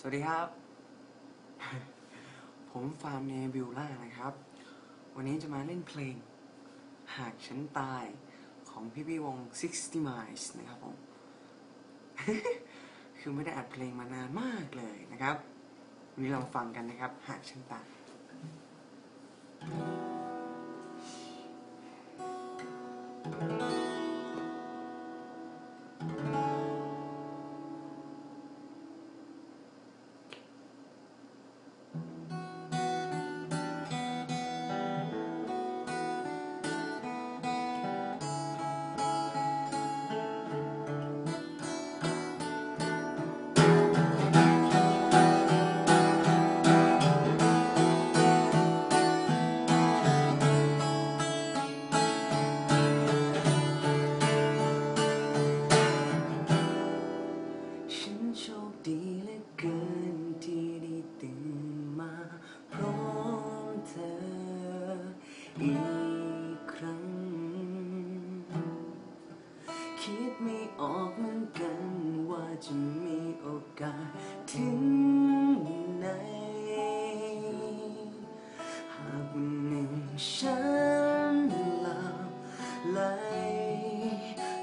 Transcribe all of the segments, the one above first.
สวัสดีครับ ผมฟาร์มเนบิวล่านะครับ วันนี้จะมาเล่นเพลง หากฉันตายของพี่พี่วง 60 miles นะครับผม คือไม่ได้อัดเพลงมานานมากเลยนะครับ วันนี้เราฟังกันนะครับ หากฉันตายฉั ดไม่ออกเหมือนกันว่าจะมีโอกาสถึงไหน หากวันหนึ่งฉันหลับไหล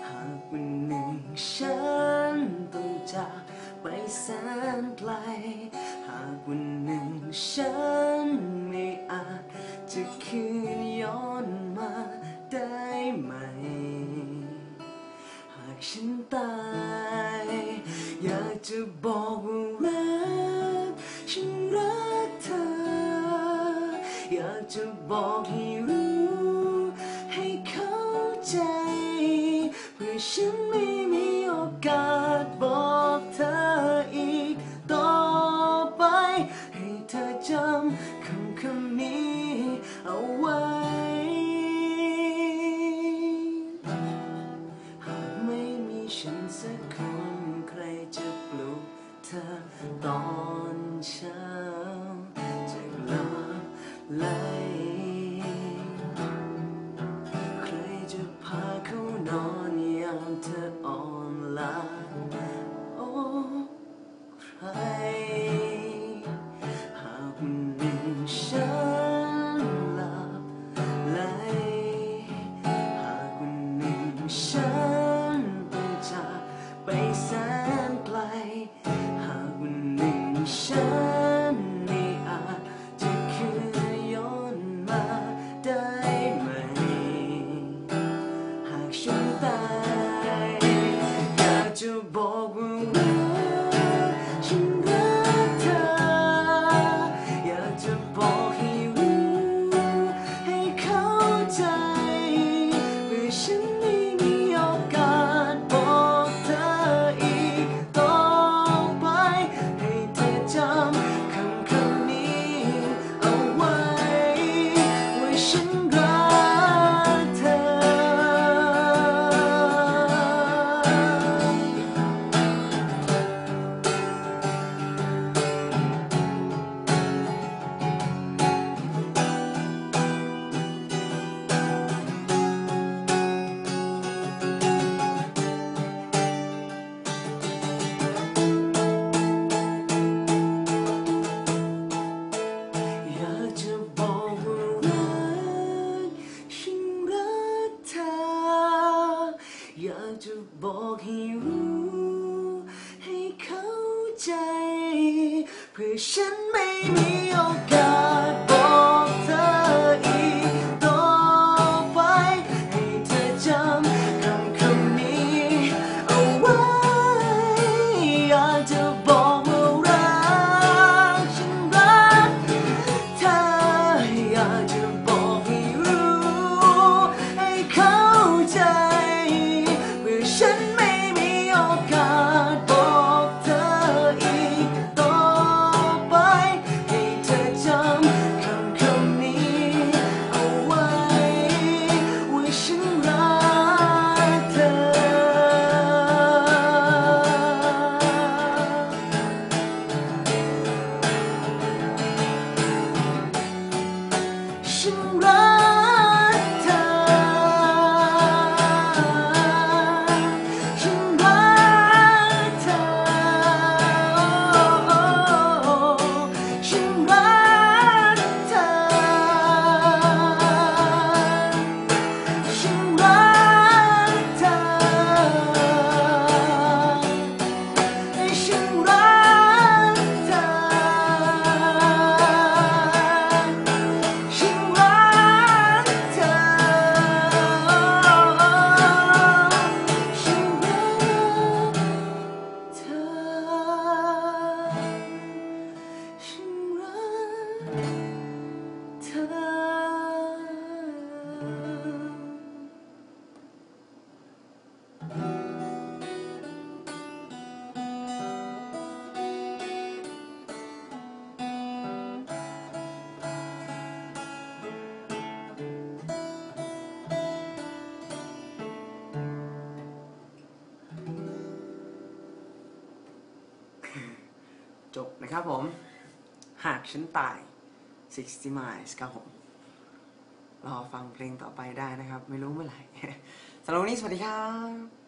หากวันหนึ่งฉันต้องจากไปแสนไกล หากวันหนึ่งฉันไม่อาจจะคืน ตาย อยากจะบอกว่ารักฉันรักเธอ อยากจะบอกให้รู้ ให้เข้าใจ เพื่อฉันไม่มีโอกาสาก อยากจะบอกให้รู้ ให้เข้าใจ เพื่อฉันไม่มี จบนะครับผม หากฉันตาย 60 miles ครับผม รอฟังเพลงต่อไปได้นะครับ ไม่รู้เมื่อไหร่สำหรับวันนี้สวัสดีครับ